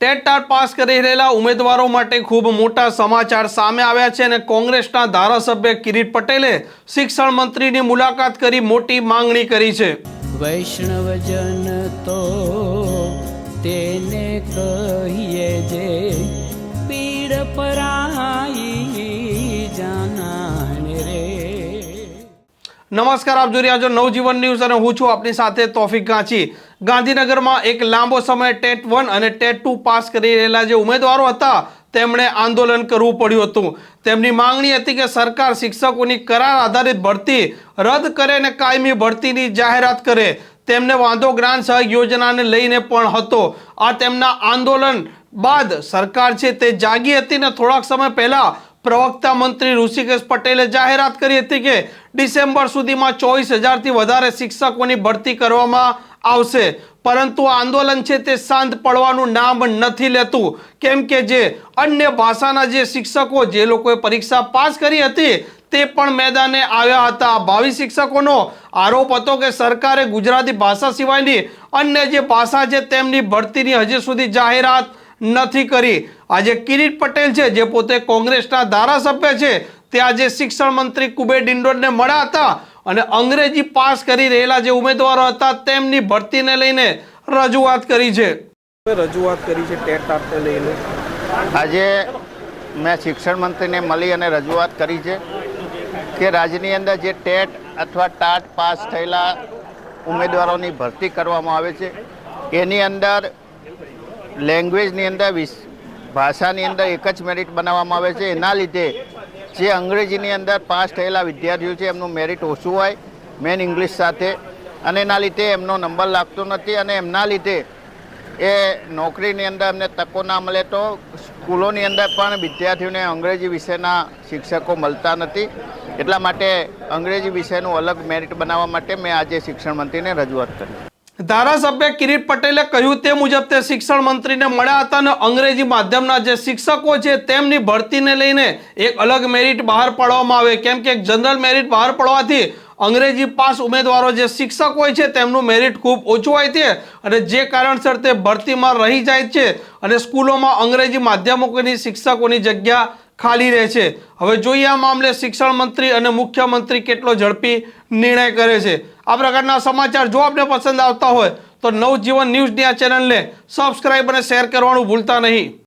TET TAT pass કરી રહેલા ઉમેદવારો માટે ખૂબ મોટા સમાચાર સામે આવ્યા છે અને કોંગ્રેસના ધારાસભ્ય કિરીટ પટેલે શિક્ષણ મંત્રીની મુલાકાત કરી મોટી માંગણી કરી છે. વૈષ્ણવજન તો તેને કહીએ જે પીડ પરાઈ નમસ્કાર, આપ જોઈ રહ્યા છો નવજીવન ન્યૂઝ અને હું છું આપની સાથે તોફિક ગાંચી. ગાંધીનગરમાં એક લાંબો સમય ટેટ વન અને ટેટ ટુ પાસ કરી રહેલા જે ઉમેદવારો હતા, તેમણે આંદોલન કરવું પડ્યું હતું. તેમની માંગણી હતી કે સરકાર શિક્ષકોની કરાર આધારિત ભરતી રદ કરે અને કાયમી ભરતીની જાહેરાત કરે. તેમને વાંધો જ્ઞાન સહયોગ યોજનાને લઈને પણ હતો. આ તેમના આંદોલન બાદ સરકાર છે તે જાગી હતી ને થોડાક સમય પહેલા પ્રવક્તા મંત્રી ઋષિકેશ પટેલે જાહેરાત કરી હતી કે ડિસેમ્બર સુધીમાં ચોવીસ હજારથી વધારે શિક્ષકોની ભરતી કરવામાં આવશે. પરંતુ આંદોલન છે તે શાંત પડવાનું નામ નથી લેતું. કેમ કે જે અન્ય ભાષાના જે શિક્ષકો જે લોકોએ પરીક્ષા પાસ કરી હતી તે પણ મેદાને આવ્યા હતા. ભાવિ શિક્ષકોનો આરોપ હતો કે સરકારે ગુજરાતી ભાષા સિવાયની અન્ય જે ભાષા છે તેમની ભરતીની હજી સુધી જાહેરાત નથી કરી. આજે કિરીટ પટેલ છે જે પોતે કોંગ્રેસના ધારાસભ્ય છે તે આજે શિક્ષણ મંત્રી કુબેર ડિંડોરને મળ્યા હતા અને અંગ્રેજી પાસ કરી રહેલા જે ઉમેદવારો હતા તેમની ભરતીને લઈને રજૂઆત કરી છે. રજૂઆત કરી છે ટેટ ટાટને લઈને. આજે મેં શિક્ષણ મંત્રીને મળી અને રજૂઆત કરી છે કે રાજ્યની અંદર જે ટેટ અથવા ટાટ પાસ થયેલા ઉમેદવારોની ભરતી કરવામાં આવે છે એની અંદર લેંગ્વેજની અંદર ભાષાની અંદર એક જ મેરિટ બનાવવામાં આવે છે. એના લીધે જે અંગ્રેજીની અંદર પાસ થયેલા વિદ્યાર્થીઓ છે, એમનું મેરિટ ઓછું હોય મેન ઇંગ્લિશ સાથે. અને એના લીધે એમનો નંબર લાગતો નથી અને એમના લીધે એ નોકરીની અંદર એમને તકો ના મળે તો સ્કૂલોની અંદર પણ વિદ્યાર્થીઓને અંગ્રેજી વિષયના શિક્ષકો મળતા નથી. એટલા માટે અંગ્રેજી વિષયનું અલગ મેરિટ બનાવવા માટે મેં આજે શિક્ષણ મંત્રીને રજૂઆત કરી. ધારાસભ્ય કિરીટ પટેલે કહ્યું તે મુજબ તે શિક્ષણ મંત્રીને મળ્યા હતા અને અંગ્રેજી માધ્યમના જે શિક્ષકો છે તેમની ભરતીને લઈને એક અલગ મેરિટ બહાર પાડવામાં આવે. કેમ કે એક જનરલ મેરિટ બહાર પાડવાથી અંગ્રેજી પાસ ઉમેદવારો જે શિક્ષક હોય છે તેમનું મેરિટ ખૂબ ઓછું હોય છે અને જે કારણસર તે ભરતીમાં રહી જાય છે અને સ્કૂલોમાં અંગ્રેજી માધ્યમોની શિક્ષકોની જગ્યા ખાલી રહે છે. હવે જોઈએ આ મામલે શિક્ષણ મંત્રી અને મુખ્યમંત્રી કેટલો ઝડપી નિર્ણય કરે છે. આ પ્રકારના સમાચાર જો આપને પસંદ આવતા હોય તો નવજીવન ન્યૂઝની આ ચેનલને સબસ્ક્રાઈબ અને શેર કરવાનું ભૂલતા નહીં.